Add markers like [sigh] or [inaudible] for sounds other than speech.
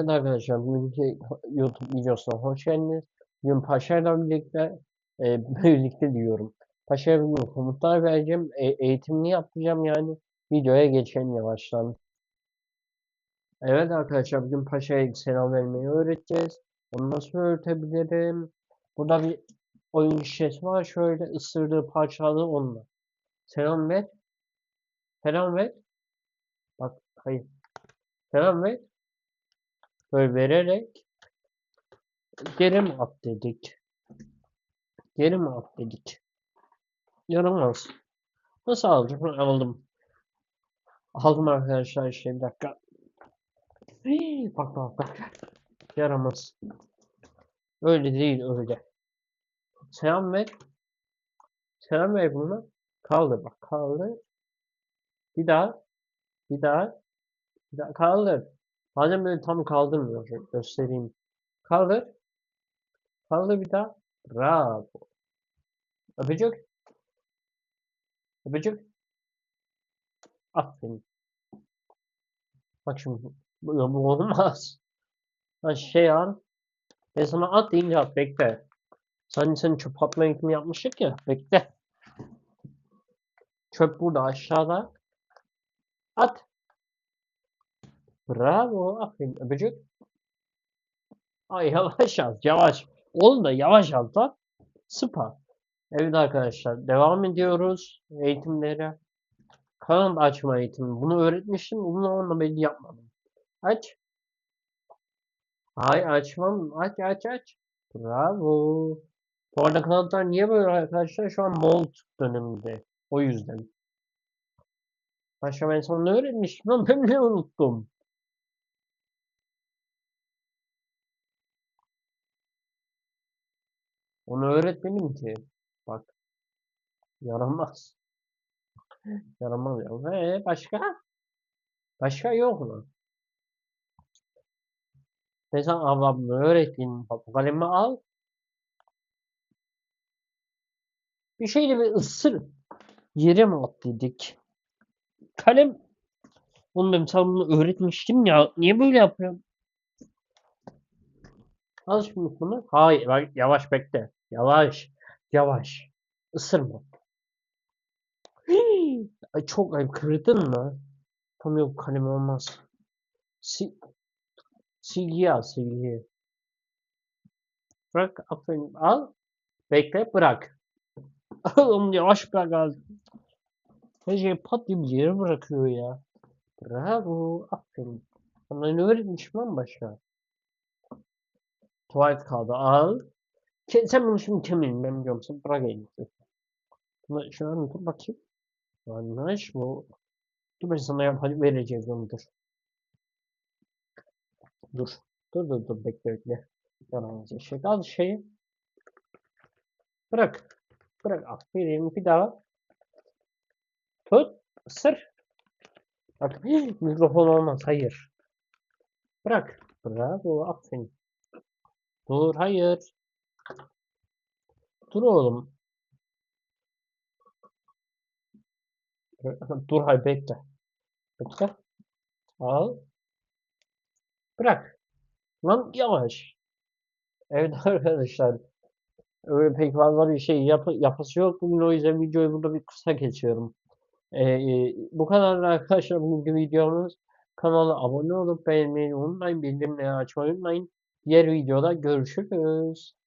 Evet arkadaşlar bugünkü YouTube videosuna hoş geldiniz. Bugün Paşa'yla birlikte e, [laughs] birlikte diyorum. Paşa'ya bugün komutlar vereceğim. E, eğitimini yapacağım yani. Videoya geçelim yavaştan. Evet arkadaşlar bugün Paşa'ya selam vermeyi öğreteceğiz. Onu nasıl öğretebilirim? Burada bir oyun şişesi var. Şöyle ısırdığı parçaladığı onunla. Selam ver. Selam ver. Bak hayır. Selam ver. Böyle vererek geri mi at dedik. Geri mi at dedik. Yaramaz. Nasıl? Ha, Aldım. Aldım arkadaşlar işte bir dakika. Hii, Bak bak bak. Yaramaz. Öyle değil öyle. Selam ver. Selam ver buna. Kaldır bak kaldır. Bir daha. Bir daha. Bir daha kaldır. Bazen böyle tam kaldırmıyor. Göstereyim. Kaldır. Kaldır bir daha. Bravo. Öpücük. Öpücük. Aferin. Bak şimdi. Bu, bu olmaz. Ha şey al. Ben sana at deyince at. Bekle. Sen sen çöp atma eğitimi yapmıştık ya. Bekle. Çöp burada aşağıda. At. Bravo. Aferin. Öpücük. Ay [laughs] yavaş al. Yavaş. Oğlum da yavaş al da. Süper. Evet arkadaşlar. Devam ediyoruz. Eğitimlere. Kanal açma eğitimi. Bunu öğretmiştim. Bunu onunla belli yapmadım. Aç. Ay açmam. Aç aç aç. Bravo. Bu arada kanatlar niye böyle arkadaşlar? Şu an mold döneminde. O yüzden. Başka ben sana ne öğretmiştim? Lan [laughs] Ben ne unuttum? Onu öğretmedim ki. Bak. Yaramaz. Yaramaz ya. Ve başka? Başka yok mu? Mesela ablamla öğrettiğin bu kalemi al. Bir şeyle bir ısır. Yere mi at dedik. Kalem. Oğlum ben sana bunu öğretmiştim ya. Niye böyle yapıyorum? Al şimdi bunu. Hayır bak yavaş bekle. Yavaş. Yavaş. Isırma. Hii! Ay çok ayıp. Kırdın mı? Tam yok kalem olmaz. Si silgi al silgi. Bırak aferin. Al. Bekle bırak. [laughs] Oğlum yavaş bırak az. Her şey pat bir yere bırakıyor ya. Bravo. Aferin. Sana ne öğretmişim lan başka? Tuvalet kağıdı al. Sen bunu şimdi kemin ben biliyorum sen bırak elini. Bunu şu an dur bakayım. Yanlış bu. Dur ben sana yap hadi vereceğim onu dur. Dur. Dur dur dur bekle bekle. Yaramaz eşek al şeyi. Bırak. Bırak aferin bir daha. Tut. Isır. Bak [gasps] mikrofon olmaz hayır. Bırak. Bravo aferin. Dur hayır. Dur oğlum. Dur hayır bekle. Bekle. Al. Bırak. Lan yavaş. Evet [laughs] arkadaşlar. Öyle pek fazla bir şey yapı yapısı yok. Bugün o yüzden videoyu burada bir kısa geçiyorum. Ee, e, bu kadar arkadaşlar bugünkü videomuz. Kanala abone olup beğenmeyi unutmayın. Bildirimleri açmayı unutmayın. Diğer videoda görüşürüz.